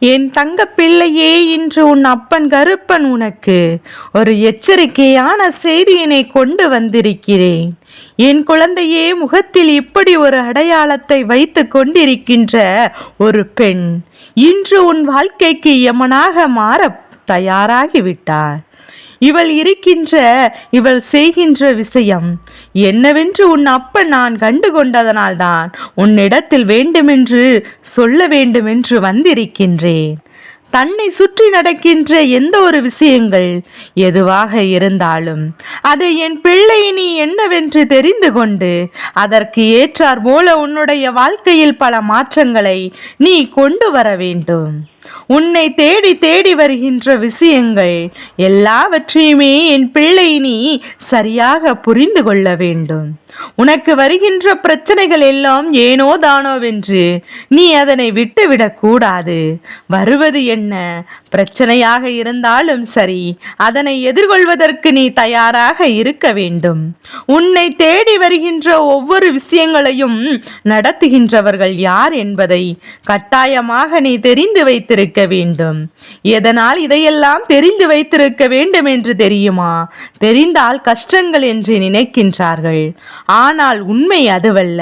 என் தங்க பிள்ளையே இன்று உன் அப்பன் கருப்பன் உனக்கு. ஒரு எச்சரிக்கையான செய்தியினை கொண்டு வந்திருக்கிறேன். என் குழந்தையே முகத்தில் இப்படி ஒரு அடையாளத்தை வைத்து கொண்டிருக்கின்ற ஒரு பெண் இன்று உன் வாழ்க்கைக்கு யமனாக மாற தயாராகிவிட்டார். இவள் இருக்கின்ற இவள் செய்கின்ற விஷயம் என்னவென்று உன் அப்பன் நான் கண்டு கொண்டதனால்தான் உன்னிடத்தில் வேண்டுமென்று சொல்ல வேண்டுமென்று வந்திருக்கின்றேன். தன்னை சுற்றி நடக்கின்ற எந்த ஒரு விஷயங்கள் எதுவாக இருந்தாலும் அதை என் பிள்ளை நீ என்னவென்று தெரிந்து கொண்டு அதற்கு ஏற்றார் போல உன்னுடைய வாழ்க்கையில் பல மாற்றங்களை நீ கொண்டு வர வேண்டும். உன்னை தேடி தேடி வருகின்ற விஷயங்கள் எல்லாவற்றையுமே என் பிள்ளை நீ சரியாக புரிந்து கொள்ள வேண்டும். உனக்கு வருகின்ற பிரச்சனைகள் எல்லாம் ஏனோ தானோவென்று நீ அதனை விட்டுவிடக் கூடாது. வருவது என்ன? பிரச்சனையாக இருந்தாலும் சரி அதனை எதிர்கொள்வதற்கு நீ தயாராக இருக்க வேண்டும். உன்னை தேடி வருகின்ற ஒவ்வொரு விஷயங்களையும் நடத்துகின்றவர்கள் யார் என்பதை கட்டாயமாக நீ தெரிந்து வைத்து வைத்திருக்க வேண்டும். எதனால் இதையெல்லாம் தெரிந்து வைத்திருக்க வேண்டும் என்று தெரியுமா? தெரிந்தால் கஷ்டங்கள் என்று நினைக்கின்றார்கள். ஆனால் உண்மை அதுவல்ல.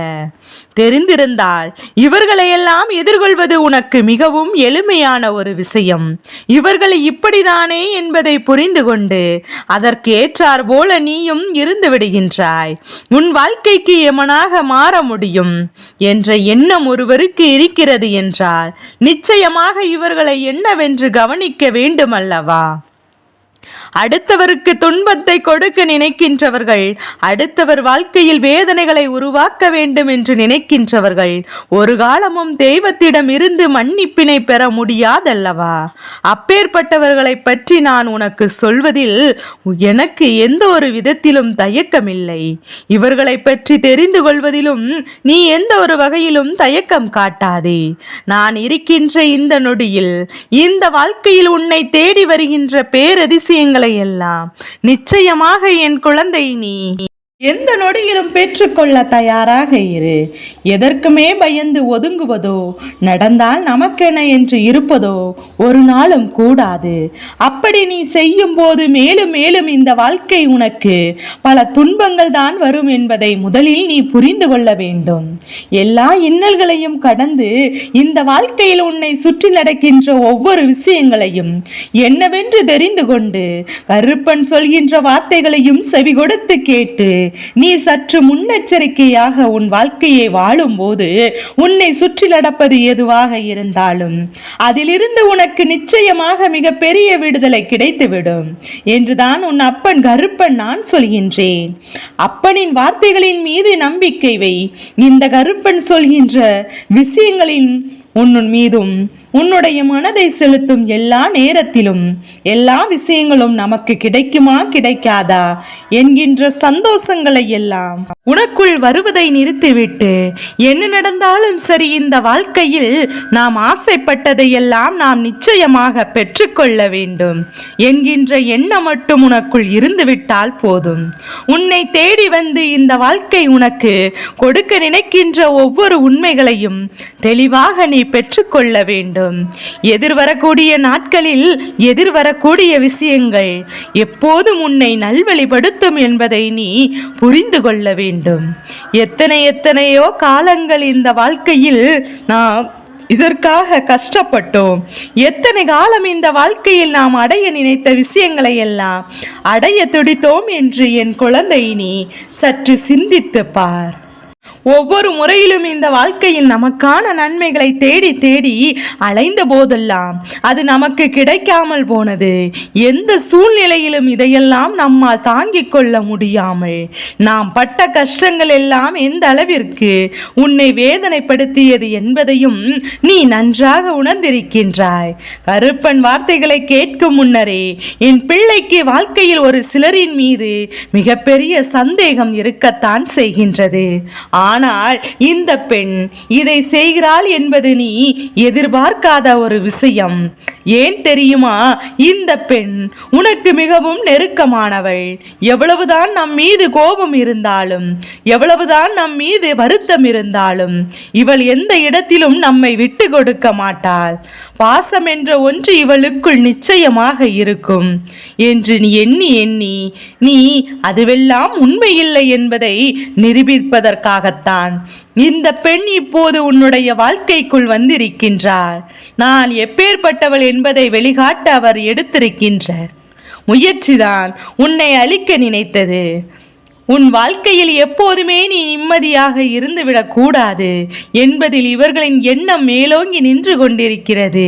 தெரிந்திருந்தால் இவர்களையெல்லாம் எதிர்கொள்வது உனக்கு மிகவும் எளிமையான ஒரு விஷயம். இவர்களை இப்படிதானே என்பதை புரிந்து கொண்டு அதற்கு ஏற்றார் போல நீயும் இருந்து விடுகின்றாய். உன் வாழ்க்கைக்கு எமனாக மாற முடியும் என்ற எண்ணம் ஒருவருக்கு இருக்கிறது என்றால் நிச்சயமாக இவர்களை என்னவென்று கவனிக்க வேண்டுமல்லவா? அடுத்தவருக்கு துன்பத்தை கொடுக்க நினைக்கின்றவர்கள் அடுத்தவர் வாழ்க்கையில் வேதனைகளை உருவாக்க வேண்டும் என்று நினைக்கின்றவர்கள் ஒரு காலமும் தெய்வத்திடம் இருந்து மன்னிப்பினை பெற முடியாதல்லவா? அப்பேற்பட்டவர்களை பற்றி நான் உனக்கு சொல்வதில் எனக்கு எந்த ஒரு விதத்திலும் தயக்கமில்லை. இவர்களை பற்றி தெரிந்து கொள்வதிலும் நீ எந்த ஒரு வகையிலும் தயக்கம் காட்டாதே. நான் இருக்கின்ற இந்த நொடியில் இந்த வாழ்க்கையில் உன்னை தேடி வருகின்ற பேரதிசயங்களை எல்லாம் நிச்சயமாக என் குழந்தை நீ. எந்த நொடியிலும் பெற்றுக்கொள்ள தயாராக இரு. எதற்குமே பயந்து ஒதுங்குவதோ நடந்தால் நமக்கென என்று இருப்பதோ ஒரு நாளும் கூடாது. அப்படி நீ செய்யும் போது மேலும் மேலும் இந்த வாழ்க்கை உனக்கு பல துன்பங்கள் தான் வரும் என்பதை முதலில் நீ புரிந்து கொள்ள வேண்டும். எல்லா இன்னல்களையும் கடந்து இந்த வாழ்க்கையில் உன்னை சுற்றி நடக்கின்ற ஒவ்வொரு விஷயங்களையும் என்னவென்று தெரிந்து கொண்டு கருப்பன் சொல்கின்ற வார்த்தைகளையும் செவி கொடுத்து கேட்டு நீ சற்று முன்னெச்சரிக்கையாக உன் வாழ்க்கையை வாழும்போது உன்னை சுற்றி நடப்பது எதுவாக இருந்தாலும் அதிலிருந்து உனக்கு நிச்சயமாக மிக பெரிய விடுதலை கிடைத்துவிடும் என்றுதான் உன் அப்பன் கருப்பன் நான் சொல்கின்றேன். அப்பனின் வார்த்தைகளின் மீது நம்பிக்கை வை. இந்த கருப்பன் சொல்கின்ற விஷயங்களின் உன்னுன் மீதும் உன்னுடைய மனதை செலுத்தும் எல்லா நேரத்திலும் எல்லா விஷயங்களும் நமக்கு கிடைக்குமா கிடைக்காதா என்கின்ற சந்தோஷங்களை எல்லாம் உனக்குள் வருவதை நிறுத்திவிட்டு என்ன நடந்தாலும் சரி இந்த வாழ்க்கையில் நாம் ஆசைப்பட்டதை எல்லாம் நாம் நிச்சயமாக பெற்றுக்கொள்ள வேண்டும் என்கின்ற எண்ணம் மட்டும் உனக்குள் இருந்துவிட்டால் போதும். உன்னை தேடி வந்து இந்த வாழ்க்கை உனக்கு கொடுக்க நினைக்கின்ற ஒவ்வொரு உண்மைகளையும் தெளிவாக நீ பெற்றுக்கொள்ள வேண்டும். எதிர்வரக்கூடிய நாட்களில் எதிர்வரக்கூடிய விஷயங்கள் எப்போதும் உன்னை நல்வழிப்படுத்தும் என்பதை நீ புரிந்து கொள்ள வேண்டும். எத்தனை எத்தனையோ காலங்கள் இந்த வாழ்க்கையில் நாம் இதற்காக கஷ்டப்பட்டோம். எத்தனை காலம் இந்த வாழ்க்கையில் நாம் அடைய நினைத்த விஷயங்களை எல்லாம் அடைய துடித்தோம் என்று என் குழந்தை நீ சற்று சிந்தித்துப் பார். ஒவ்வொரு முறையிலும் இந்த வாழ்க்கையில் நமக்கான நன்மைகளை தேடி தேடி அலைந்த போதெல்லாம் அது நமக்கு கிடைக்காமல் போனது. எந்த சூழ்நிலையிலும் இதையெல்லாம் நம்மால் தாங்கிக் கொள்ள முடியாமல் நாம் பட்ட கஷ்டங்கள் எல்லாம் எந்த அளவிற்கு உன்னை வேதனைப்படுத்தியது என்பதையும் நீ நன்றாக உணர்ந்திருக்கின்றாய். கருப்பன் வார்த்தைகளை கேட்கும் முன்னரே என் பிள்ளைக்கு வாழ்க்கையில் ஒரு சிலரின் மீது மிகப்பெரிய சந்தேகம் இருக்கத்தான் செய்கின்றது. ஆனால் இந்த பெண் இதை செய்கிறாள் என்பது நீ எதிர்பார்க்காத ஒரு விஷயம். ஏன் தெரியுமா? இந்த பெண் உனக்கு மிகவும் நெருக்கமானவள். எவ்வளவுதான் நம் மீது கோபம் இருந்தாலும் எவ்வளவுதான் நம் மீது வருத்தம் இருந்தாலும் இவள் எந்த இடத்திலும் நம்மை விட்டு கொடுக்க மாட்டாள். பாசம் என்ற ஒன்று இவளுக்குள் நிச்சயமாக இருக்கும். என்று நீ எண்ணி எண்ணி நீ அதுவெல்லாம் உண்மையில்லை என்பதை நிரூபிப்பதற்காகத்தான். இந்த பெண் இப்போது உன்னுடைய வாழ்க்கைக்குள் வந்திருக்கின்றாள். நான் எப்பேற்பட்டவள் என்பதை வெளிகாட்ட அவர் எடுத்திருக்கின்றார். முயற்சிதான் உன்னை அழிக்க நினைத்தது. உன் வாழ்க்கையில் எப்போதுமே நீ நிம்மதியாக இருந்துவிடக்கூடாது என்பதில் இவர்களின் எண்ணம் மேலோங்கி நின்று கொண்டிருக்கிறது.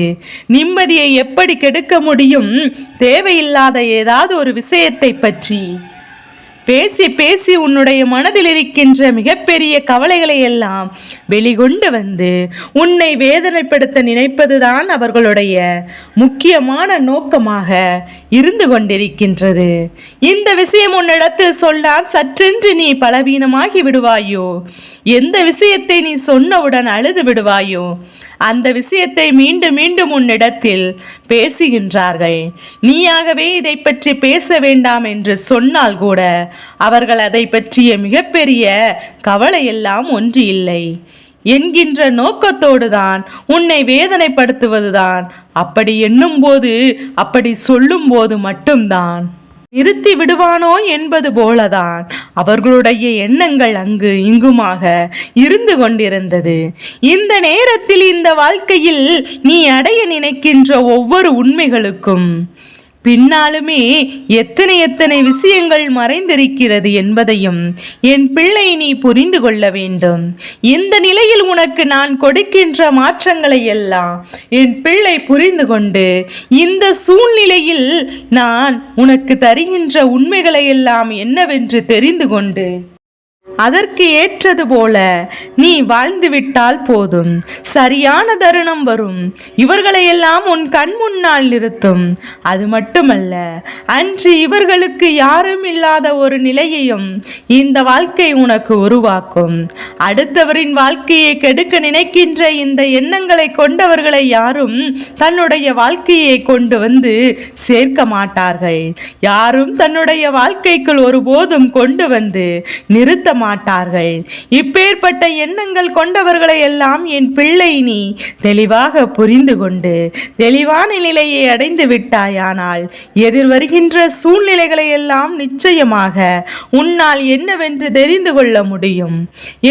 நிம்மதியை எப்படி கெடுக்க முடியும்? தேவையில்லாத ஏதாவது ஒரு விஷயத்தை பற்றி. பேசி பேசி உன்னுடைய மனதில் இருக்கின்ற மிகப்பெரிய கவலைகளை எல்லாம் வெளிகொண்டு வந்து உன்னை வேதனைப்படுத்த நினைப்பதுதான் அவர்களுடைய முக்கியமான நோக்கமாக இருந்து கொண்டிருக்கின்றது. இந்த விஷயம் உன்னிடத்தில் சொன்னால் சற்றென்று நீ பலவீனமாகி விடுவாயோ? எந்த விஷயத்தை நீ சொன்னவுடன் அழுது விடுவாயோ அந்த விஷயத்தை மீண்டும் மீண்டும் உன்னிடத்தில் பேசுகின்றார்கள். நீயாகவே இதை பற்றி பேச வேண்டாம் என்று சொன்னால் கூட அவர்கள் அதை பற்றிய மிகப்பெரிய கவலையெல்லாம் ஒன்று இல்லை என்கின்ற நோக்கத்தோடு தான் உன்னை வேதனைப்படுத்துவதுதான். அப்படி எண்ணும்போது அப்படி சொல்லும்போது மட்டும்தான். நிறுத்தி விடுவானோ என்பது போலதான் அவர்களுடைய எண்ணங்கள் அங்கு இங்குமாக இருந்து கொண்டிருந்தது. இந்த நேரத்தில் இந்த வாழ்க்கையில் நீ அடைய நினைக்கின்ற ஒவ்வொரு உண்மைகளுக்கும் பின்னாலுமே எத்தனை எத்தனை விஷயங்கள் மறைந்திருக்கிறது என்பதையும் என் பிள்ளை நீ புரிந்து கொள்ள வேண்டும். இந்த நிலையில் உனக்கு நான் கொடுக்கின்ற மாற்றங்களை எல்லாம் என் பிள்ளை புரிந்து கொண்டு இந்த சூழ்நிலையில் நான் உனக்கு தருகின்ற உண்மைகளை எல்லாம் என்னவென்று தெரிந்து கொண்டு அதற்கு ஏற்றது போல நீ வாழ்ந்துவிட்டால் போதும். சரியான தருணம் வரும். இவர்களையெல்லாம் உன் கண் முன்னால் நிறுத்தும். அது மட்டுமல்ல அன்று இவர்களுக்கு யாரும் இல்லாத ஒரு நிலையையும் இந்த வாழ்க்கை உனக்கு உருவாக்கும். அடுத்தவரின் வாழ்க்கையை கெடுக்க நினைக்கின்ற இந்த எண்ணங்களை கொண்டவர்களை யாரும் தன்னுடைய வாழ்க்கையை கொண்டு வந்து சேர்க்க மாட்டார்கள். யாரும் தன்னுடைய வாழ்க்கைக்குள் ஒருபோதும் கொண்டு வந்து நிறுத்த மாட்டார்கள். இப்பேற்பட்ட எண்ணங்கள் கொண்டவர்களை எல்லாம் என் பிள்ளை நீ. தெளிவாக புரிந்து கொண்டு தெளிவான நிலையை அடைந்து விட்டாயானால் எதிர்வருகின்ற சூழ்நிலைகளை எல்லாம் நிச்சயமாக உன்னால் என்னவென்று தெரிந்து கொள்ள முடியும்.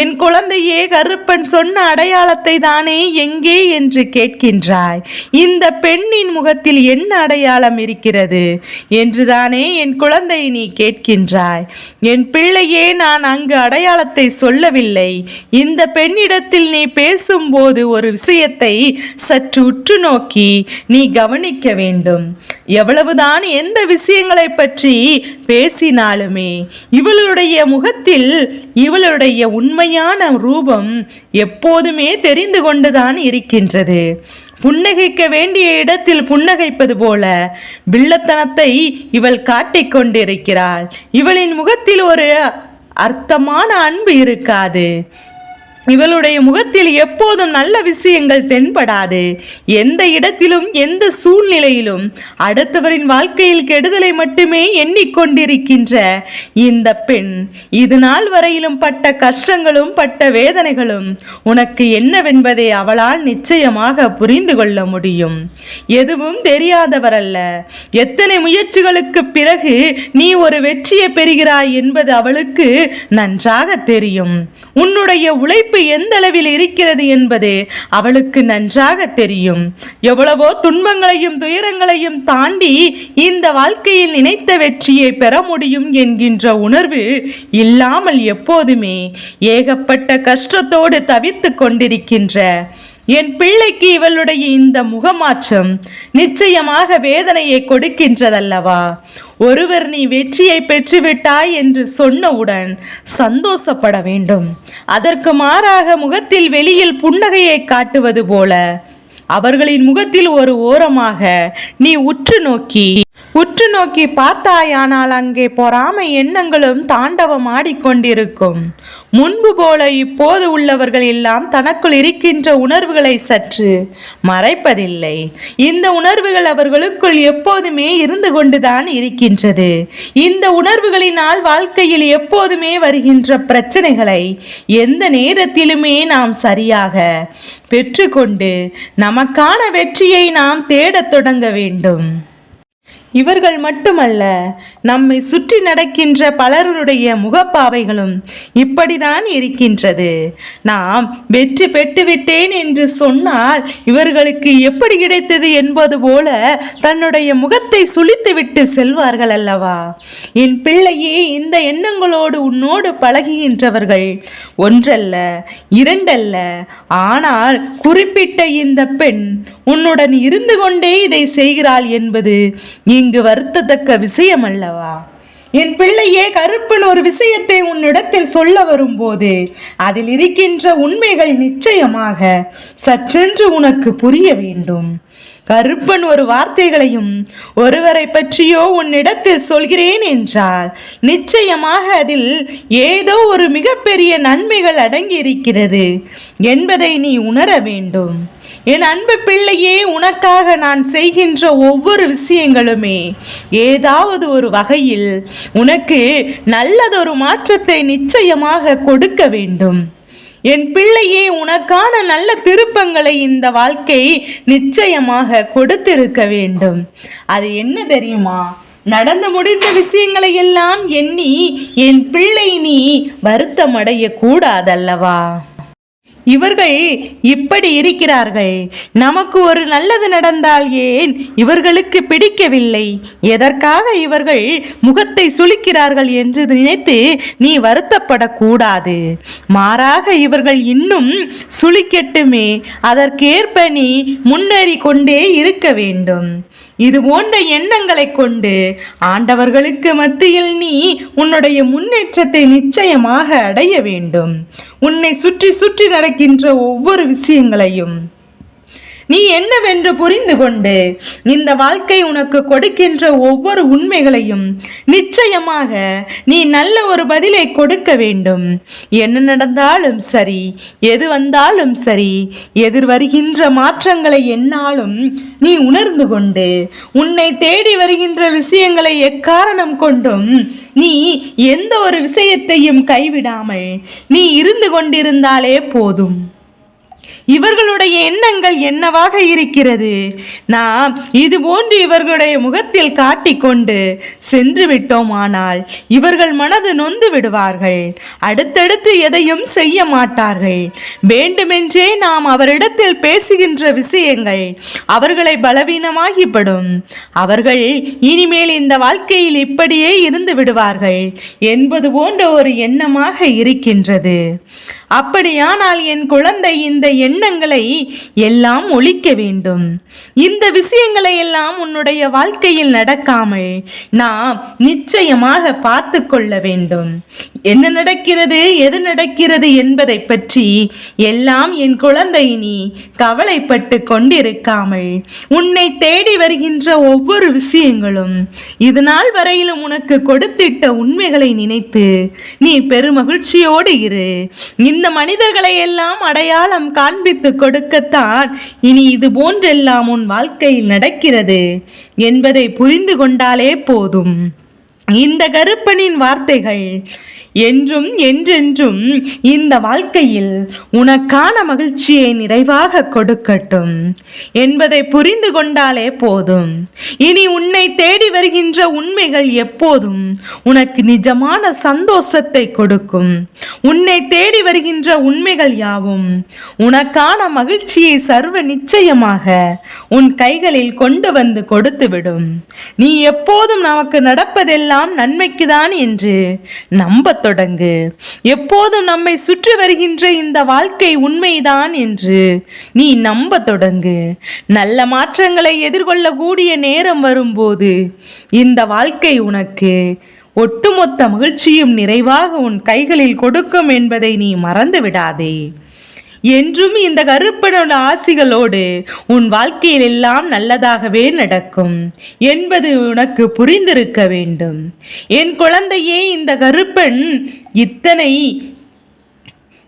என் குழந்தையே கருப்பன் சொன்ன அடையாளத்தை தானே எங்கே என்று கேட்கின்றாய். இந்த பெண்ணின் முகத்தில் என்ன அடையாளம் இருக்கிறது? என்றுதானே என் குழந்தை நீ கேட்கின்றாய். என் பிள்ளையே நான் அங்கு அடையாளத்தை சொல்லவில்லை. இந்த பெண்ணிடத்தில் நீ பேசும்போது ஒரு விஷயத்தை சற்று உற்று நோக்கி நீ கவனிக்க வேண்டும். எவ்வளவுதான் எந்த விஷயங்களை பற்றி பேசினாலுமே இவளுடைய முகத்தில் இவளுடைய உண்மையான ரூபம் எப்போதுமே தெரிந்து கொண்டுதான் இருக்கின்றது. புன்னகைக்க வேண்டிய இடத்தில் புன்னகைப்பது போல வில்லத்தனத்தை இவள் காட்டிக் கொண்டிருக்கிறாள். இவளின் முகத்தில் ஒரு அர்த்தமான அன்பு இருக்காது. இவளுடைய முகத்தில் எப்போதும் நல்ல விஷயங்கள் தென்படாது. எந்த இடத்திலும் எந்த சூழ்நிலையிலும் அடுத்தவரின் வாழ்க்கையில் கெடுதலை மட்டுமே எண்ணிக்கொண்டிருக்கின்ற இந்த பெண் இது நாள் வரையிலும் பட்ட கஷ்டங்களும் பட்ட வேதனைகளும் உனக்கு என்னவென்பதை அவளால் நிச்சயமாக புரிந்து கொள்ள முடியும். எதுவும் தெரியாதவர் அல்ல எத்தனை முயற்சிகளுக்கு பிறகு நீ ஒரு வெற்றியை பெறுகிறாய் என்பது அவளுக்கு நன்றாக தெரியும். உன்னுடைய உழைப்பு எந்த அளவில் இருக்கிறது என்பது அவளுக்கு நன்றாக தெரியும். எவ்வளவோ துன்பங்களையும் துயரங்களையும் தாண்டி இந்த வாழ்க்கையில் நினைத்த வெற்றியை பெற முடியும் என்கின்ற உணர்வு இல்லாமல் எப்போதுமே ஏகப்பட்ட கஷ்டத்தோடு தவித்து கொண்டிருக்கின்ற என் பிள்ளைக்கு இவளுடைய இந்த முகமாற்றம் நிச்சயமாக வேதனையை கொடுக்கின்றதல்லவா? ஒருவர் நீ வெற்றியை பெற்றுவிட்டாய் என்று சொன்னவுடன் சந்தோஷப்பட வேண்டும். அதற்கு மாறாக முகத்தில் வெளியில் புன்னகையை காட்டுவது போல அவர்களின் முகத்தில் ஒரு ஓரமாக நீ உற்று நோக்கி உற்று நோக்கி பார்த்தாயானால் அங்கே பொறாமை எண்ணங்களும் தாண்டவம் ஆடிக்கொண்டிருக்கும். முன்பு போல இப்போது உள்ளவர்கள் எல்லாம் தனக்குள் இருக்கின்ற உணர்வுகளை சற்று மறைப்பதில்லை. இந்த உணர்வுகள் அவர்களுக்குள் எப்போதுமே இருந்து கொண்டுதான் இருக்கின்றது. இந்த உணர்வுகளினால் வாழ்க்கையில் எப்போதுமே வருகின்ற பிரச்சனைகளை எந்த நேரத்திலுமே நாம் சரியாக பெற்றுக்கொண்டு நமக்கான வெற்றியை நாம் தேடத் தொடங்க வேண்டும். இவர்கள் மட்டுமல்ல நம்மை சுற்றி நடக்கின்ற பலருடைய முகப்பாவைகளும் இப்படிதான் இருக்கின்றது. நாம் வெற்றி பெற்றுவிட்டேன் என்று சொன்னால் இவர்களுக்கு எப்படி கிடைத்தது என்பது போல தன்னுடைய முகத்தை சுளித்துவிட்டு செல்வார்கள் அல்லவா? என் பிள்ளையே இந்த எண்ணங்களோடு உன்னோடு பழகுகின்றவர்கள் ஒன்றல்ல இரண்டல்ல. ஆனால் குறிப்பிட்ட இந்த பெண் உன்னுடன் இருந்து கொண்டே இதை செய்கிறாள் என்பது இங்கு வருத்தத்தக்க விஷயம் அல்லவா என் பிள்ளையே கருப்பன் ஒரு விஷயத்தை உன்னிடத்தில் சொல்ல வரும்போது அதில் இருக்கின்ற உண்மைகள் நிச்சயமாக சற்றென்று உனக்கு புரிய வேண்டும். கருப்பன் ஒரு வார்த்தைகளையும் ஒருவரை பற்றியோ உன்னிடத்தில் சொல்கிறேன் என்றால் நிச்சயமாக அதில் ஏதோ ஒரு மிகப்பெரிய நன்மைகள் அடங்கி இருக்கிறது என்பதை நீ உணர வேண்டும். என் அன்பு பிள்ளையே உனக்காக நான் செய்கின்ற ஒவ்வொரு விஷயங்களுமே ஏதாவது ஒரு வகையில் உனக்கு நல்லதொரு மாற்றத்தை நிச்சயமாக கொடுக்க வேண்டும். என் பிள்ளையே உனக்கான நல்ல திருப்பங்களை இந்த வாழ்க்கை நிச்சயமாக கொடுத்திருக்க வேண்டும். அது என்ன தெரியுமா? நடந்து முடிந்த விஷயங்களை எல்லாம் எண்ணி என் பிள்ளை நீ வருத்தமடைய கூடாதல்லவா? இவர்கள் இப்படி இருக்கிறார்கள். நமக்கு ஒரு நல்லது நடந்தால் ஏன் இவர்களுக்கு பிடிக்கவில்லை? எதற்காக இவர்கள் முகத்தை சுளிக்கிறார்கள் என்று நினைத்து நீ வருத்தப்படக்கூடாது. மாறாக இவர்கள் இன்னும் சுளிக்கட்டுமே. அதற்கேற்ப நீ முன்னேறி கொண்டே இருக்க வேண்டும். இது போன்ற எண்ணங்களை கொண்டு ஆண்டவர்களுக்கு மத்தியில் நீ உன்னுடைய முன்னேற்றத்தை நிச்சயமாக அடைய வேண்டும். உன்னை சுற்றி சுற்றி நடக்கின்ற ஒவ்வொரு விஷயங்களையும் நீ என்னவென்று புரிந்து கொண்டு இந்த வாழ்க்கை உனக்கு கொடுக்கின்ற ஒவ்வொரு உண்மைகளையும் நிச்சயமாக நீ நல்ல ஒரு பதிலை கொடுக்க வேண்டும். என்ன நடந்தாலும் சரி எது வந்தாலும் சரி எதிர் வருகின்ற மாற்றங்களை என்னாலும் நீ உணர்ந்து கொண்டு உன்னை தேடி வருகின்ற விஷயங்களை எக்காரணம் கொண்டும் நீ எந்த ஒரு விஷயத்தையும் கைவிடாமல் நீ இருந்து கொண்டிருந்தாலே போதும். இவர்களுடைய எண்ணங்கள் என்னவாக இருக்கிறது? நாம் இது போன்று இவர்களுடைய முகத்தில் காட்டிக்கொண்டு சென்று விட்டோமானால் இவர்கள் மனது நொந்து விடுவார்கள். அடுத்தடுத்து எதையும் செய்ய மாட்டார்கள். வேண்டுமென்றே நாம் அவரிடத்தில் பேசுகின்ற விஷயங்கள் அவர்களை பலவீனமாகிப்படும் அவர்கள் இனிமேல் இந்த வாழ்க்கையில் இப்படியே இருந்து விடுவார்கள் என்பது போன்ற ஒரு எண்ணமாக இருக்கின்றது. அப்படியானால் என் குழந்தை இந்த எண்ணங்களை எல்லாம் ஒழிக்க வேண்டும். இந்த விஷயங்களை எல்லாம் உன்னுடைய வாழ்க்கையில் நடக்காமல் நாம் நிச்சயமாக பார்த்து கொள்ள வேண்டும். என்ன நடக்கிறது எது நடக்கிறது என்பதை பற்றி எல்லாம் என் குழந்தை நீ கவலைப்பட்டு கொண்டிருக்காமல் உன்னை தேடி வருகின்ற ஒவ்வொரு விஷயங்களும் இது நாள் வரையிலும் உனக்கு கொடுத்திட்ட உண்மைகளை நினைத்து நீ பெருமகிழ்ச்சியோடு இரு. இந்த மனிதர்களை எல்லாம் அடையாளம் காண் காண்பித்து கொடுக்கத்தான் இனி இது போன்றெல்லாம் உன் வாழ்க்கையில் நடக்கிறது என்பதை புரிந்து கொண்டாலே போதும். இந்த கருப்பனின் வார்த்தைகள் என்றும் என்றென்றும் இந்த வாழ்க்கையில் உனக்கான மகிழ்ச்சியை நிறைவாக கொடுக்கட்டும் என்பதை புரிந்து கொண்டாலே போதும். இனி உன்னை தேடி வருகின்ற உண்மைகள் எப்போதும் உனக்கு நிஜமான சந்தோஷத்தை கொடுக்கும். உன்னை தேடி வருகின்ற உண்மைகள் யாவும் உனக்கான மகிழ்ச்சியை சர்வ நிச்சயமாக உன் கைகளில் கொண்டு வந்து கொடுத்துவிடும் நீ எப்போதும் நமக்கு நடப்பதெல்லாம் நன்மைக்குதான் என்று நம்ப நம்பத் தொடங்கு. எப்போதும் நம்மை சுற்றி வருகின்ற இந்த வாழ்க்கை உண்மைதான் என்று நீ நம்ப தொடங்கு. நல்ல மாற்றங்களை எதிர்கொள்ளக்கூடிய நேரம் வரும்போது இந்த வாழ்க்கை உனக்கு ஒட்டுமொத்த மகிழ்ச்சியும் நிறைவாக உன் கைகளில் கொடுக்கும் என்பதை நீ மறந்து விடாதே என்றும் இந்த கருப்பனோட ஆசிகளோடு உன் வாழ்க்கையில் எல்லாம் நல்லதாகவே நடக்கும் என்பது உனக்கு புரிந்திருக்க வேண்டும். என் குழந்தையே இந்த கருப்பன் இத்தனை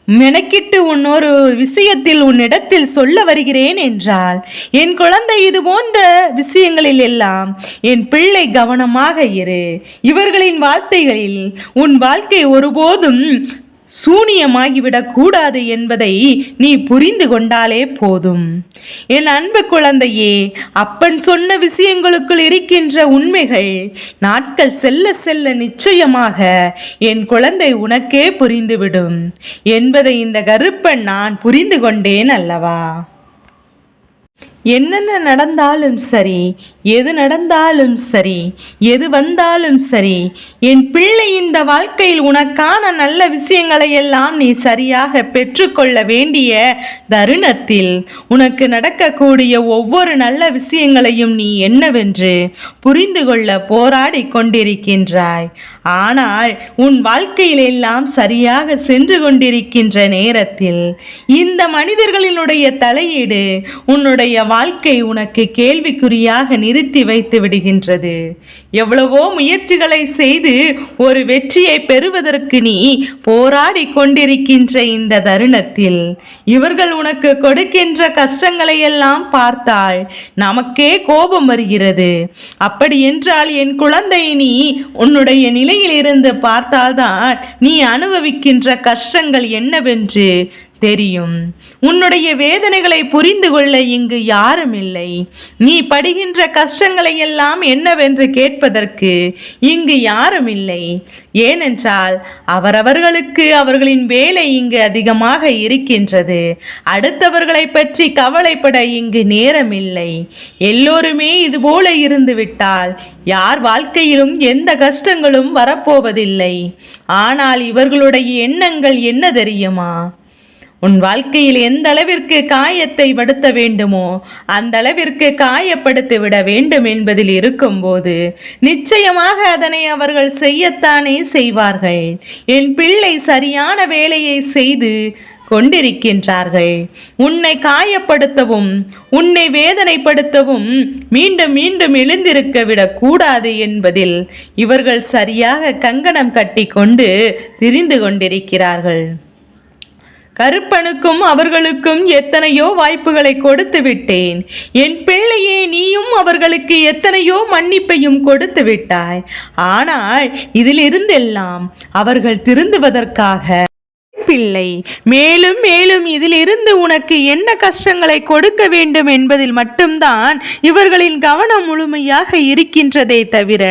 மெனக்கிட்டு உன் ஒரு விஷயத்தில் உன்னிடத்தில் சொல்ல வருகிறேன் என்றால் என் குழந்தை இது போன்ற விஷயங்களில் எல்லாம் என் பிள்ளை கவனமாக இரு. இவர்களின் வார்த்தைகளில் உன் வாழ்க்கை ஒருபோதும் சூனியமாகிவிடக் கூடாது என்பதை நீ புரிந்து கொண்டாலே போதும். என் அன்பு குழந்தையே அப்பன் சொன்ன விஷயங்களுக்குள் இருக்கின்ற உண்மைகள் நாட்கள் செல்ல செல்ல நிச்சயமாக என் குழந்தை உனக்கே புரிந்துவிடும் என்பதை இந்த கருப்பன் நான் புரிந்து கொண்டேன் அல்லவா? என்னென்ன நடந்தாலும் சரி எது நடந்தாலும் சரி எது வந்தாலும் சரி என் பிள்ளை இந்த வாழ்க்கையில் உனக்கான நல்ல விஷயங்களை எல்லாம் நீ சரியாக பெற்றுக்கொள்ள வேண்டிய தருணத்தில் உனக்கு நடக்கக்கூடிய ஒவ்வொரு நல்ல விஷயங்களையும் நீ என்னவென்று புரிந்து கொள்ள போராடி கொண்டிருக்கின்றாய். ஆனால் உன் வாழ்க்கையில் எல்லாம் சரியாக சென்று கொண்டிருக்கின்ற நேரத்தில் இந்த மனிதர்களினுடைய தலையீடு உன்னுடைய வாழ்க்கை உனக்கு கேள்விக்குறியாக நிறுத்தி வைத்து விடுகின்றது. எவ்வளவோ முயற்சிகளை செய்து ஒரு வெற்றியை பெறுவதற்கு நீ போராடி கொண்டிருக்கின்ற இந்த தருணத்தில் இவர்கள் உனக்கு கொடுக்கின்ற கஷ்டங்களை எல்லாம் பார்த்தால் நமக்கே கோபம் வருகிறது. அப்படி என்றால் என் குழந்தை நீ உன்னுடைய நிலையிலிருந்து பார்த்தால்தான் நீ அனுபவிக்கின்ற கஷ்டங்கள் என்னவென்று தெரியும். உன்னுடைய வேதனைகளை புரிந்து கொள்ள இங்கு யாரும் இல்லை. நீ படுகின்ற கஷ்டங்களை எல்லாம் என்னவென்று கேட்பதற்கு இங்கு யாரும் இல்லை. ஏனென்றால் அவரவர்களுக்கு அவர்களின் வேலை இங்கு அதிகமாக இருக்கின்றது. அடுத்தவர்களை பற்றி கவலைப்பட இங்கு நேரமில்லை எல்லோருமே இதுபோல இருந்துவிட்டால் யார் வாழ்க்கையிலும் எந்த கஷ்டங்களும் வரப்போவதில்லை. ஆனால் இவர்களுடைய எண்ணங்கள் என்ன தெரியுமா? உன் வாழ்க்கையில் எந்த அளவிற்கு காயத்தை படுத்த வேண்டுமோ அந்த அளவிற்கு காயப்படுத்தி விட வேண்டும் என்பதில் இருக்கும்போது நிச்சயமாக அதனை அவர்கள் செய்யத்தானே செய்வார்கள். என் பிள்ளை சரியான வேலையை செய்து கொண்டிருக்கின்றார்கள். உன்னை காயப்படுத்தவும் உன்னை வேதனைப்படுத்தவும் மீண்டும் மீண்டும் எழுந்திருக்க விடக்கூடாது என்பதில் இவர்கள் சரியாக கங்கணம் கட்டி கொண்டு திரிந்து கொண்டிருக்கிறார்கள். கருப்பனுக்கும் அவர்களுக்கும் எத்தனையோ வாய்ப்புகளை கொடுத்து விட்டேன். என் பிள்ளையே நீயும் அவர்களுக்கு எத்தனையோ மன்னிப்பையும் கொடுத்து விட்டாய். ஆனால் இதிலிருந்தெல்லாம் அவர்கள் திருந்துவதற்காக பிள்ளை. மேலும் மேலும் இதிலிருந்து உனக்கு என்ன கஷ்டங்களை கொடுக்க வேண்டும் என்பதில் மட்டும்தான் இவர்களின் கவனம் முழுமையாக இருக்கின்றதே தவிர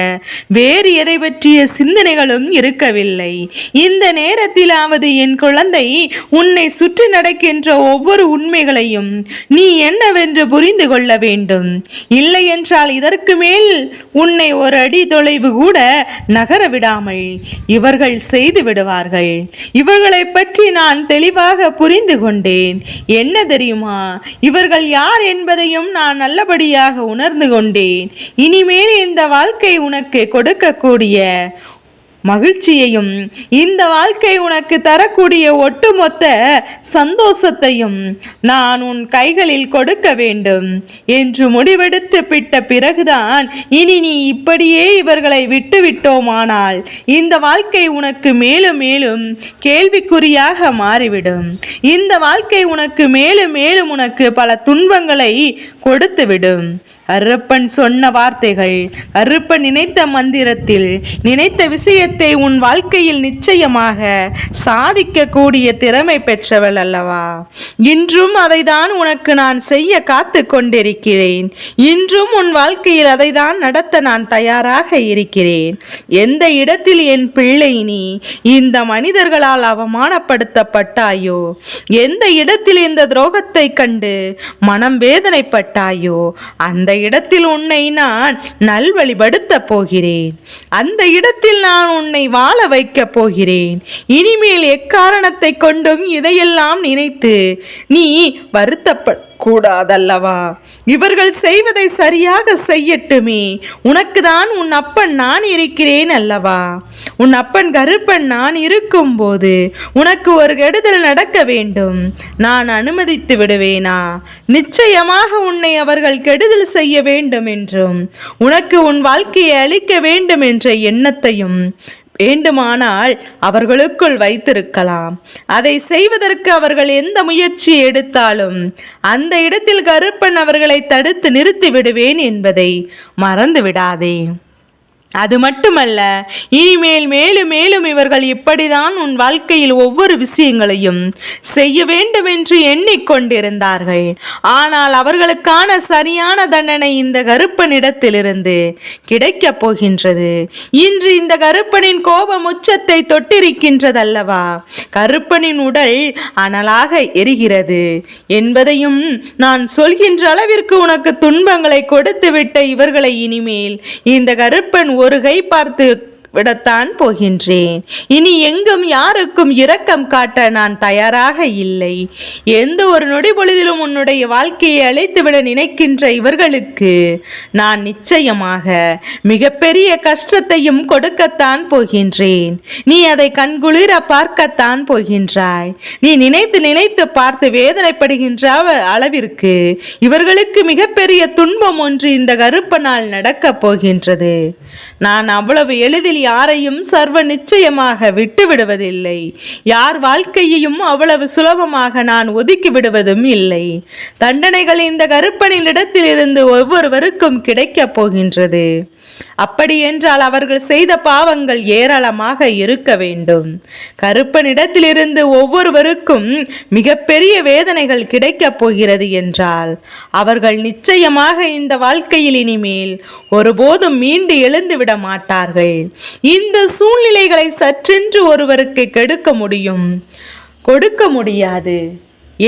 வேறு எதை பற்றிய சிந்தனைகளும் இருக்கவில்லை. இந்த நேரத்திலாவது என் குழந்தை உன்னை சுற்றி நடக்கின்ற ஒவ்வொரு உண்மைகளையும் நீ என்னவென்று புரிந்து கொள்ள வேண்டும். இல்லை என்றால் இதற்கு மேல் உன்னை ஒரு அடி தொலைவு கூட நகர விடாமல் இவர்கள் செய்து விடுவார்கள். இவர்களை பற்றி பற்றி நான் தெளிவாக புரிந்து கொண்டேன். என்ன தெரியுமா? இவர்கள் யார் என்பதையும் நான் நல்லபடியாக உணர்ந்து கொண்டேன். இனிமேல் இந்த வாழ்க்கை உனக்கு கொடுக்கக்கூடிய மகிழ்ச்சியையும் இந்த வாழ்க்கை உனக்கு தரக்கூடிய ஒட்டுமொத்த சந்தோஷத்தையும் நான் உன் கைகளில் கொடுக்க வேண்டும் என்று முடிவெடுத்து விட்ட பிறகுதான் இனி நீ இப்படியே இவர்களை விட்டுவிட்டோமானால் இந்த வாழ்க்கை உனக்கு மேலும் மேலும் கேள்விக்குறியாக மாறிவிடும். இந்த வாழ்க்கை உனக்கு மேலும் மேலும் உனக்கு பல துன்பங்களை கொடுத்துவிடும். கருப்பன் சொன்ன வார்த்தைகள் கருப்பன் நினைத்த மந்திரத்தில் நினைத்த விஷயத்தை உன் வாழ்க்கையில் நிச்சயமாக சாதிக்கக்கூடிய திறமை பெற்றவள் அல்லவா? இன்றும் அதை தான் உனக்கு நான் செய்ய காத்து கொண்டிருக்கிறேன். இன்றும் உன் வாழ்க்கையில் அதை தான் நடத்த நான் தயாராக இருக்கிறேன். எந்த இடத்தில் என் பிள்ளை நீ? இந்த மனிதர்களால் அவமானப்படுத்தப்பட்டாயோ? எந்த இடத்தில் இந்த துரோகத்தை கண்டு மனம் வேதனைப்பட்டாயோ? அந்த இடத்தில் உன்னை நான் நல்வழிபடுத்தப் போகிறேன். அந்த இடத்தில் நான் உன்னை வாழ வைக்கப் போகிறேன். இனிமேல் எக்காரணத்தை கொண்டும் இதையெல்லாம் நினைத்து நீ வருத்தப்ப கூடாதல்லவா? இவர்கள் செய்வதை சரியாக செய்யட்டுமே. உனக்கு தான் உன் அப்பன் நான் இருக்கிறேன் அல்லவா? உன் அப்பன் கருப்பன் நான் இருக்கும்போது உனக்கு ஒரு கெடுதல் நடக்க வேண்டும். நான் அனுமதித்து விடுவேனா? நிச்சயமாக உன்னை அவர்கள் கெடுதல் செய்ய வேண்டும் என்றும் உனக்கு உன் வாழ்க்கையை அளிக்க வேண்டும் என்ற எண்ணத்தையும் வேண்டுமானால் அவர்களுக்குள் வைத்திருக்கலாம். அதை செய்வதற்கு அவர்கள் எந்த முயற்சி எடுத்தாலும் அந்த இடத்தில் கருப்பன் அவர்களை தடுத்து நிறுத்தி விடுவேன் என்பதை மறந்து விடாதே அது மட்டுமல்ல இனிமேல் மேலும் மேலும் இவர்கள் இப்படிதான் உன் வாழ்க்கையில் ஒவ்வொரு விஷயங்களையும் செய்ய வேண்டும் என்று எண்ணிக்கொண்டிருந்தார்கள். ஆனால் அவர்களுக்கான சரியான தண்டனை இந்த கருப்பனிடத்திலிருந்து கிடைக்கப் போகின்றது. இன்று இந்த கருப்பனின் கோபம் உச்சத்தை தொட்டிருக்கின்றதல்லவா? கருப்பனின் உடல் அனலாக எரிகிறது. என்பதையும் நான் சொல்கின்ற அளவிற்கு உனக்கு துன்பங்களை கொடுத்துவிட்ட இவர்களை இனிமேல் இந்த கருப்பன் ஒரு கை பார்த்து விடத்தான் போகின்றேன். இனி எங்கும் யாருக்கும் இரக்கம் காட்ட நான் தயாராக இல்லை. எந்த ஒரு நொடி பொழுதிலும் உன்னுடைய வாழ்க்கையை அழைத்துவிட நினைக்கின்ற இவர்களுக்கு நான் நிச்சயமாக மிகப்பெரிய கஷ்டத்தையும் கொடுக்கத்தான் போகின்றேன். நீ அதை கண்குளிர பார்க்கத்தான் போகின்றாய். நீ நினைத்து நினைத்து பார்த்து வேதனைப்படுகின்ற அளவிற்கு இவர்களுக்கு மிகப்பெரிய துன்பம் ஒன்று இந்த கருப்பனால் நடக்கப் போகின்றது. நான் அவ்வளவு எளிதில் யாரையும் சர்வ நிச்சயமாக விட்டு விடுவதில்லை யார் வாழ்க்கையையும் அவ்வளவு சுலபமாக நான் ஒதுக்கி விடுவதும் இல்லை. தண்டனைகள் இந்த கருப்பனின் இடத்திலிருந்து ஒவ்வொருவருக்கும் கிடைக்கப் போகின்றது. அப்படி என்றால் அவர்கள் செய்த பாவங்கள் ஏராளமாக இருக்க வேண்டும். கருப்பனிடத்திலிருந்து ஒவ்வொருவருக்கும் மிகப்பெரிய வேதனைகள் கிடைக்கப் போகிறது என்றால் அவர்கள் நிச்சயமாக இந்த வாழ்க்கையில் இனிமேல் ஒருபோதும் மீண்டு எழுந்து விட மாட்டார்கள். இந்த சூழ்நிலைகளை சற்றென்று ஒருவருக்கு கெடுக்க முடியும். கொடுக்க முடியாது.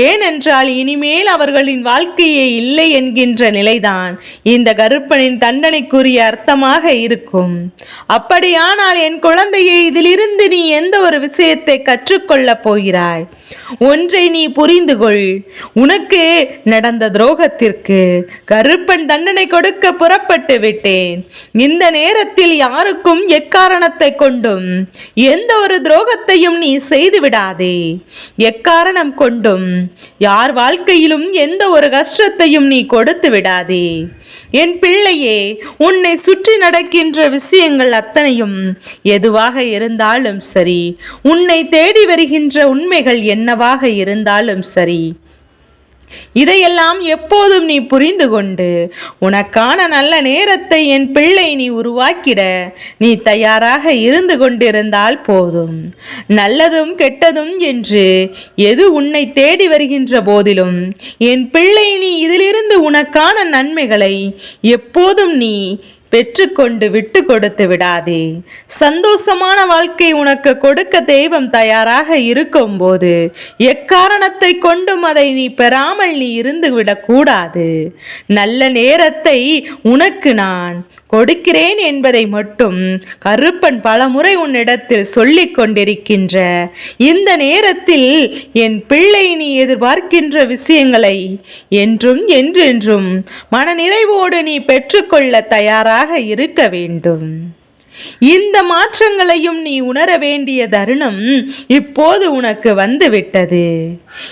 ஏனென்றால் இனிமேல் அவர்களின் வாழ்க்கையே இல்லை என்கின்ற நிலைதான். இந்த கருப்பனின் தண்டனைக்குரிய அர்த்தமாக இருக்கும். அப்படியானால் என் குழந்தையை இதிலிருந்து நீ எந்த ஒரு விஷயத்தை கற்றுக்கொள்ளப் போகிறாய்? ஒன்றை நீ புரிந்து கொள் உனக்கு நடந்த துரோகத்திற்கு கருப்பன் தண்டனை கொடுக்க புறப்பட்டு விட்டேன். இந்த நேரத்தில் யாருக்கும் எக்காரணத்தை கொண்டும் எந்த ஒரு துரோகத்தையும் நீ செய்து விடாதே. எக்காரணம் கொண்டும் யார் வாழ்க்கையிலும் எந்த ஒரு கஷ்டத்தையும் நீ கொடுத்து விடாதே. என் பிள்ளையே உன்னை சுற்றி நடக்கின்ற விஷயங்கள் அத்தனையும் எதுவாக இருந்தாலும் சரி உன்னை தேடி வருகின்ற உண்மைகள் என்னவாக இருந்தாலும் சரி. இதையெல்லாம் எப்போதும் நீ புரிந்து கொண்டு உனக்கான நல்ல நேரத்தை என் பிள்ளை நீ உருவாக்கிட நீ தயாராக இருந்து கொண்டிருந்தால் போதும். நல்லதும் கெட்டதும் என்று எது உன்னை தேடி வருகின்ற போதிலும் என் பிள்ளை நீ இதிலிருந்து உனக்கான நன்மைகளை எப்போதும் நீ பெற்றுக்கொண்டு விட்டு கொடுத்து விடாதே. சந்தோஷமான வாழ்க்கை உனக்கு கொடுக்க தெய்வம் தயாராக இருக்கும்போது எக்காரணத்தை கொண்டும் அதை நீ பெறாமல் நீ இருந்து விடக்கூடாது. நல்ல நேரத்தை உனக்கு நான் கொடுக்கிறேன் என்பதை மட்டும் கருப்பன் பலமுறை உன்னிடத்தில் சொல்லிக் கொண்டிருக்கின்ற இந்த நேரத்தில் என் பிள்ளை நீ எதிர்பார்க்கின்ற விஷயங்களை என்றும் என்றென்றும் மனநிறைவோடு நீ பெற்றுக்கொள்ள தயாராக இருக்க வேண்டும். இந்த மாற்றங்களையும் நீ உணர வேண்டிய தருணம் இப்போது உனக்கு வந்துவிட்டது.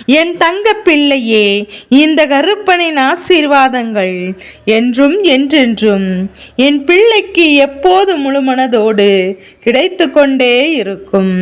என் தங்க பிள்ளையே இந்த கருப்பனின் ஆசீர்வாதங்கள் என்றும் என்றென்றும் என் பிள்ளைக்கு எப்போது முழுமனதோடு கிடைத்து கொண்டே இருக்கும்.